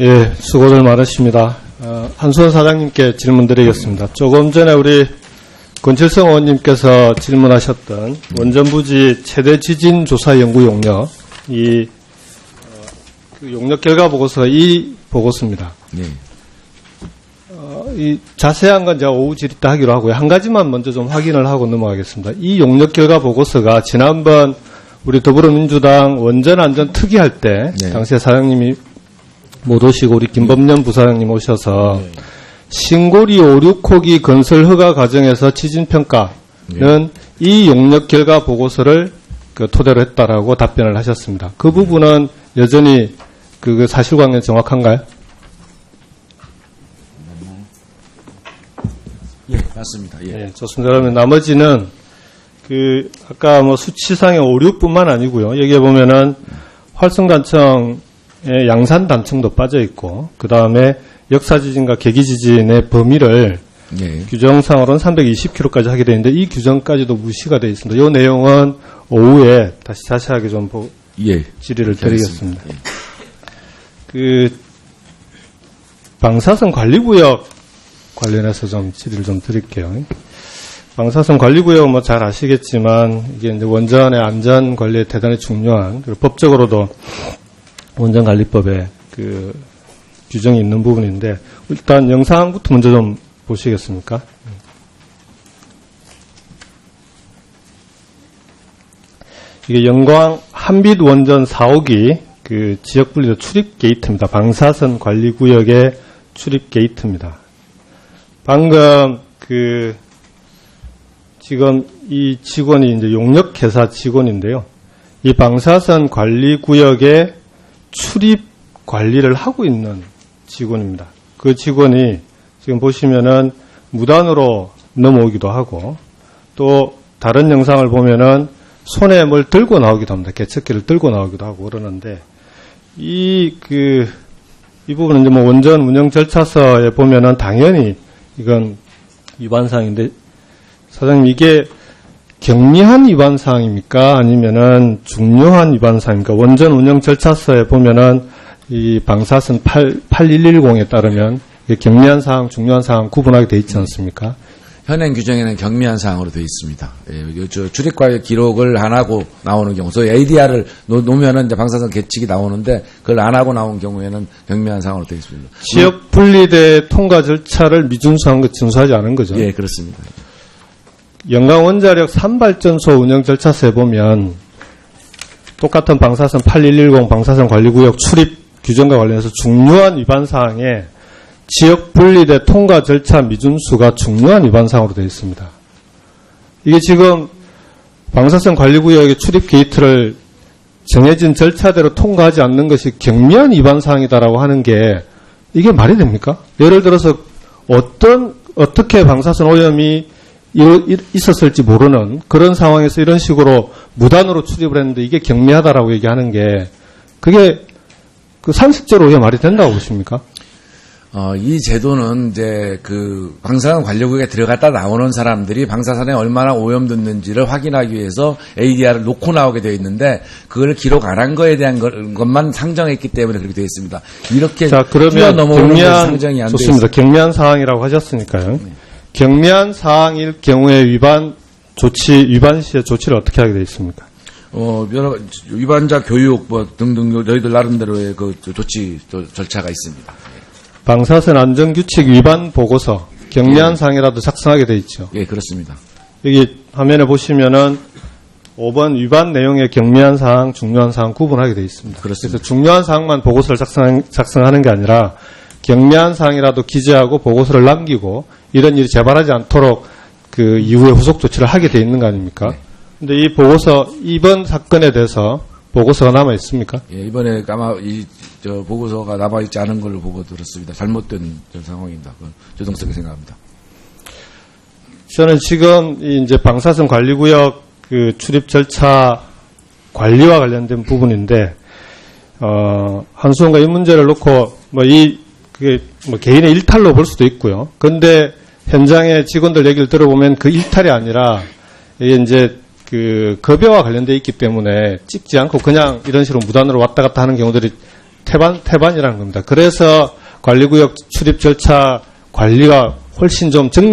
예, 수고들 많으십니다. 어, 한수원 사장님께 질문 드리겠습니다. 조금 전에 우리 권칠성 의원님께서 질문하셨던 원전부지 최대 지진 조사 연구 용역, 이, 어, 그 용역 결과 보고서가 이 보고서입니다. 예. 어, 이 자세한 건 제가 오후 질의 때 하기로 하고요. 한 가지만 먼저 좀 확인을 하고 넘어가겠습니다. 이 용역 결과 보고서가 지난번 우리 더불어민주당 원전 안전 특위할 때 네. 당시에 사장님이 못 오시고 우리 김범년 부사장님 오셔서 신고리 5, 6호기 건설 허가 과정에서 지진 평가는 이 용역 결과 보고서를 그 토대로 했다라고 답변을 하셨습니다. 그 부분은 여전히 그 사실관계 정확한가요? 예, 맞습니다. 예. 예, 좋습니다. 그러면 나머지는 그 아까 뭐 수치상의 오류뿐만 아니고요. 여기에 보면은 활성단청의 양산단청도 빠져 있고 그 다음에 역사 지진과 계기 지진의 범위를 예. 규정상으로는 320km까지 하게 되어 있는데 이 규정까지도 무시가 되어 있습니다. 이 내용은 오후에 다시 자세하게 좀 보- 예. 질의를 드리겠습니다. 예. 그 방사선 관리구역 관련해서 좀 질의를 좀 드릴게요. 방사선 관리구역 뭐 잘 아시겠지만 이게 이제 원전의 안전 관리에 대단히 중요한 그리고 법적으로도 원전관리법에 그 규정이 있는 부분인데 일단 영상부터 먼저 좀 보시겠습니까? 이게 영광 한빛 원전 4호기 그 지역 분리도 출입 게이트입니다. 방사선 관리 구역의 출입 게이트입니다. 방금 그 지금 이 직원이 이제 용역 회사 직원인데요. 이 방사선 관리 구역의 출입 관리를 하고 있는 직원입니다. 그 직원이 지금 보시면은 무단으로 넘어오기도 하고 또 다른 영상을 보면은 손에 뭘 들고 나오기도 합니다. 개척기를 들고 나오기도 하고 그러는데 이 그 이 부분은 이제 뭐 원전 운영 절차서에 보면은 당연히 이건 위반 사항인데 사장님 이게 경미한 위반 사항입니까? 아니면은 중요한 위반 사항입니까? 원전 운영 절차서에 보면은 이 방사선 8, 8110에 따르면 경미한 사항, 중요한 사항 구분하게 돼 있지 않습니까? 현행 규정에는 경미한 사항으로 되어 있습니다. 예, 출입과의 기록을 안 하고 나오는 경우, 소위 ADR을 놓 으면은 이제 방사선 계측이 나오는데 그걸 안 하고 나온 경우에는 경미한 사항으로 되어 있습니다. 지역 분리대 통과 절차를 미준수한 것 준수하지 않은 거죠. 예, 그렇습니다. 영광 원자력 3발전소 운영 절차서에 보면 똑같은 방사선 8110 방사선 관리구역 출입 규정과 관련해서 중요한 위반 사항에 지역 분리대 통과 절차 미준수가 중요한 위반 사항으로 되어 있습니다. 이게 지금 방사선 관리구역의 출입 게이트를 정해진 절차대로 통과하지 않는 것이 경미한 위반 사항이다라고 하는 게 이게 말이 됩니까? 예를 들어서 어떤 어떻게 방사선 오염이 있었을지 모르는 그런 상황에서 이런 식으로 무단으로 출입을 했는데 이게 경미하다라고 얘기하는 게 그게 그 상식적으로 이게 말이 된다고 보십니까? 어, 이 제도는 이제 그 방사선 관리국에 들어갔다 나오는 사람들이 방사선에 얼마나 오염됐는지를 확인하기 위해서 ADR을 놓고 나오게 되어 있는데 그걸 기록 안 한 거에 대한 걸- 것만 상정했기 때문에 그렇게 되어 있습니다. 이렇게 자 그러면 경미한 상정이 안 좋습니다. 경미한 사항이라고 하셨으니까요. 경미한 사항일 경우에 위반 조치 위반 시에 조치를 어떻게 하게 되어 있습니까? 어, 여러 위반자 교육 뭐 등등 너희들 나름대로의 그 조치 저- 절차가 있습니다. 방사선 안전 규칙 위반 보고서 경미한 사항이라도 작성하게 돼 있죠. 예, 그렇습니다. 여기 화면에 보시면은 5번 위반 내용의 경미한 사항, 중요한 사항 구분하게 돼 있습니다. 그렇습니다. 그래서 중요한 사항만 보고서를 작성, 작성하는 게 아니라 경미한 사항이라도 기재하고 보고서를 남기고 이런 일이 재발하지 않도록 그 이후에 후속 조치를 하게 돼 있는 거 아닙니까? 네. 근데 이 보고서 이번 사건에 대해서 보고서가 남아 있습니까? 예, 이번에 아마 이 저 보고서가 남아 있지 않은 걸로 보고 들었습니다. 잘못된 저 상황입니다. 그 조동석이 생각합니다. 저는 지금 이 이제 방사선 관리구역 그 출입 절차 관리와 관련된 부분인데 어 한수원가 이 문제를 놓고 뭐 이 그게 뭐 개인의 일탈로 볼 수도 있고요. 그런데 현장의 직원들 얘기를 들어보면 그 일탈이 아니라 이게 이제 그 급여와 관련돼 있기 때문에 찍지 않고 그냥 이런 식으로 무단으로 왔다 갔다 하는 경우들이 태반 태반이라는 겁니다. 그래서 관리구역 출입 절차 관리가 훨씬 좀 정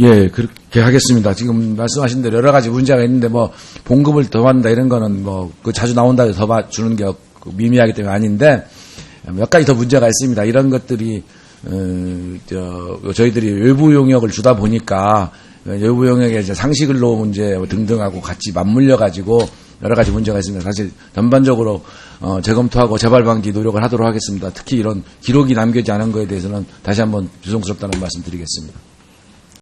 예, 그렇게 하겠습니다. 지금 말씀하신 대로 여러 가지 문제가 있는데 뭐 봉급을 더 받는다 이런 거는 뭐 그 자주 나온다 해서 더 받- 주는 게 없- 미미하기 때문에 아닌데 몇 가지 더 문제가 있습니다. 이런 것들이 어, 저, 저희들이 외부 용역을 주다 보니까 외부 용역의 이제 상시 근로 문제 등등하고 같이 맞물려 가지고 여러 가지 문제가 있습니다. 사실 전반적으로 어, 재검토하고 재발 방지 노력을 하도록 하겠습니다. 특히 이런 기록이 남겨지지 않은 거에 대해서는 다시 한번 죄송스럽다는 말씀 드리겠습니다.